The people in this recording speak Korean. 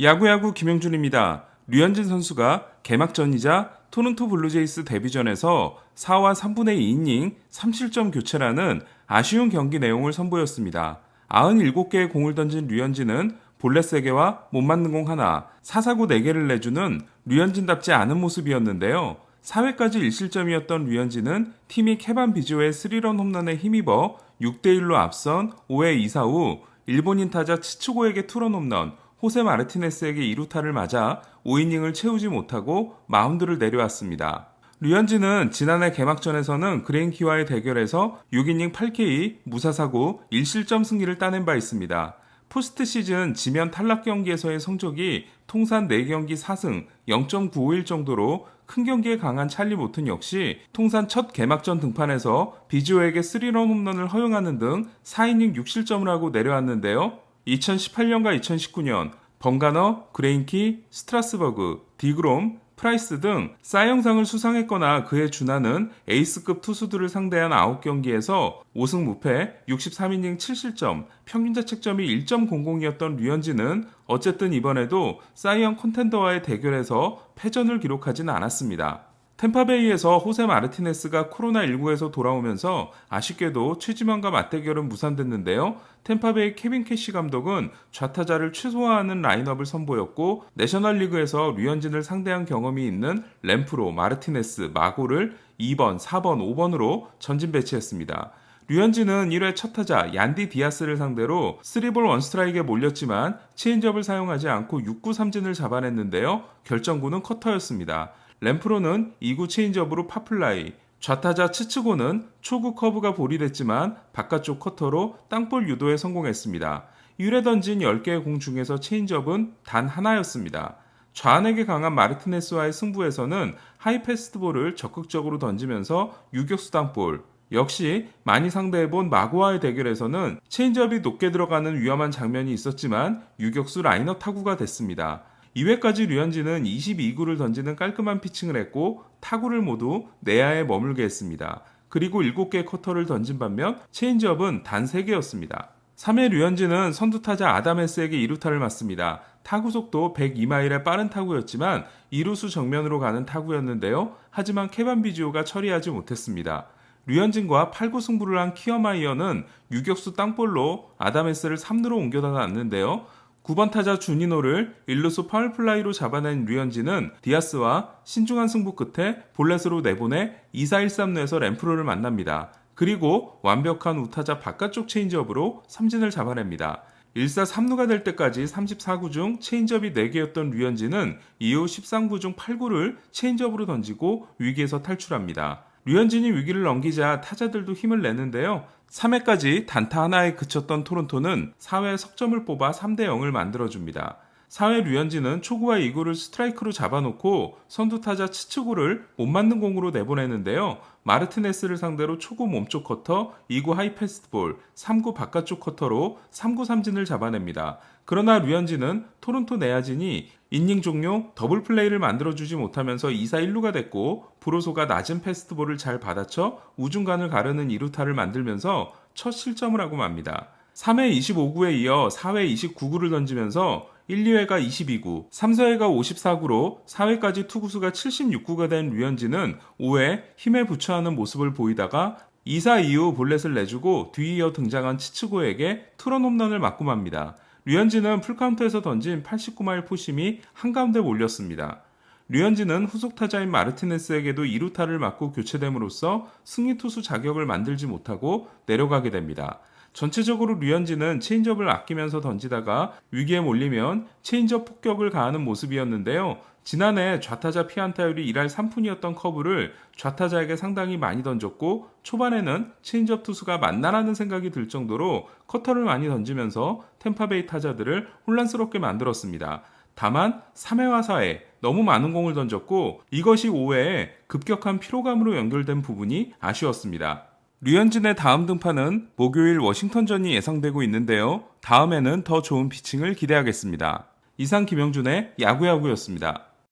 야구야구 김영준입니다. 류현진 선수가 개막전이자 토론토 블루제이스 데뷔전에서 4와 3분의 2이닝 3실점 교체라는 아쉬운 경기 내용을 선보였습니다. 97개의 공을 던진 류현진은 볼넷 3개와 못 맞는 공 하나, 사사구 4개를 내주는 류현진답지 않은 모습이었는데요. 4회까지 1실점이었던 류현진은 팀이 케반 비조의 스리런 홈런에 힘입어 6대1로 앞선 5회 2사 후 일본인 타자 치츠고에게 투런 홈런, 호세 마르티네스에게 2루타를 맞아 5이닝을 채우지 못하고 마운드를 내려왔습니다. 류현진은 지난해 개막전에서는 그레인키와의 대결에서 6이닝 8K 무사사구 1실점 승리를 따낸 바 있습니다. 포스트 시즌 지면 탈락 경기에서의 성적이 통산 4경기 4승 0.951 정도로 큰 경기에 강한 찰리 모튼 역시 통산 첫 개막전 등판에서 비주어에게 3런 홈런을 허용하는 등 4이닝 6실점을 하고 내려왔는데요. 2018년과 2019년 번가너, 그레인키, 스트라스버그, 디그롬, 프라이스 등 싸영상을 수상했거나 그에 준하는 에이스급 투수들을 상대한 9경기에서 5승 무패, 63이닝 7실점, 평균 자책점이 1.00이었던 류현진은 어쨌든 이번에도 사이언 콘텐더와의 대결에서 패전을 기록하진 않았습니다. 템파베이에서 호세 마르티네스가 코로나19에서 돌아오면서 아쉽게도 최지만과 맞대결은 무산됐는데요. 템파베이 케빈 캐시 감독은 좌타자를 최소화하는 라인업을 선보였고 내셔널리그에서 류현진을 상대한 경험이 있는 램프로, 마르티네스, 마고를 2번, 4번, 5번으로 전진 배치했습니다. 류현진은 1회 첫 타자 얀디 디아스를 상대로 3볼 원스트라이크에 몰렸지만 체인지업을 사용하지 않고 6구 삼진을 잡아냈는데요. 결정구는 커터였습니다. 램프로는 2구 체인지업으로 파플라이, 좌타자 치츠고는 초구 커브가 볼이 됐지만 바깥쪽 커터로 땅볼 유도에 성공했습니다. 1회 던진 10개의 공 중에서 체인지업은 단 하나였습니다. 좌안에게 강한 마르티네스와의 승부에서는 하이 패스트볼을 적극적으로 던지면서 유격수 땅볼, 역시 많이 상대해본 마고와의 대결에서는 체인지업이 높게 들어가는 위험한 장면이 있었지만 유격수 라이너 타구가 됐습니다. 2회까지 류현진은 22구를 던지는 깔끔한 피칭을 했고 타구를 모두 내야에 머물게 했습니다. 그리고 7개의 커터를 던진 반면 체인지업은 단 3개였습니다. 3회 류현진은 선두타자 아담에스에게 2루타를 맞습니다. 타구 속도 102마일의 빠른 타구였지만 2루수 정면으로 가는 타구였는데요. 하지만 케반 비지오가 처리하지 못했습니다. 류현진과 8구 승부를 한 키어마이어는 유격수 땅볼로 아담에스를 3루로 옮겨다 놨는데요. 9번 타자 주니노를 1루수 파울플라이로 잡아낸 류현진은 디아스와 신중한 승부 끝에 볼넷으로 내보내 2사 1삼루에서 램프로를 만납니다. 그리고 완벽한 우타자 바깥쪽 체인지업으로 삼진을 잡아냅니다. 1사 3루가 될 때까지 34구 중 체인지업이 4개였던 류현진은 이후 13구 중 8구를 체인지업으로 던지고 위기에서 탈출합니다. 류현진이 위기를 넘기자 타자들도 힘을 내는데요. 3회까지 단타 하나에 그쳤던 토론토는 4회 석점을 뽑아 3대 0을 만들어줍니다. 4회 류현진은 초구와 2구를 스트라이크로 잡아놓고 선두타자 치츠구를 못 맞는 공으로 내보내는데요. 마르티네스를 상대로 초구 몸쪽 커터, 2구 하이패스트볼, 3구 바깥쪽 커터로 3구 삼진을 잡아냅니다. 그러나 류현진은 토론토 내야진이 인닝 종료 더블 플레이를 만들어주지 못하면서 2사 1루가 됐고 브로소가 낮은 패스트볼을 잘 받아쳐 우중간을 가르는 2루타를 만들면서 첫 실점을 하고 맙니다. 3회 25구에 이어 4회 29구를 던지면서 1, 2회가 22구, 3, 4회가 54구로 4회까지 투구수가 76구가 된 류현진은 5회 힘에 부처하는 모습을 보이다가 2사 이후 볼넷을 내주고 뒤이어 등장한 치츠고에게 투런 홈런을 맞고 맙니다. 류현진은 풀카운트에서 던진 89마일 포심이 한가운데 몰렸습니다. 류현진은 후속 타자인 마르티네스에게도 2루타를 맞고 교체됨으로써 승리 투수 자격을 만들지 못하고 내려가게 됩니다. 전체적으로 류현진은 체인지업을 아끼면서 던지다가 위기에 몰리면 체인지업 폭격을 가하는 모습이었는데요. 지난해 좌타자 피안타율이 1할 3푼이었던 커브를 좌타자에게 상당히 많이 던졌고 초반에는 체인지업 투수가 만나라는 생각이 들 정도로 커터를 많이 던지면서 템파베이 타자들을 혼란스럽게 만들었습니다. 다만 3회와 4회 너무 많은 공을 던졌고 이것이 5회에 급격한 피로감으로 연결된 부분이 아쉬웠습니다. 류현진의 다음 등판은 목요일 워싱턴전이 예상되고 있는데요. 다음에는 더 좋은 피칭을 기대하겠습니다. 이상 김영준의 야구야구였습니다.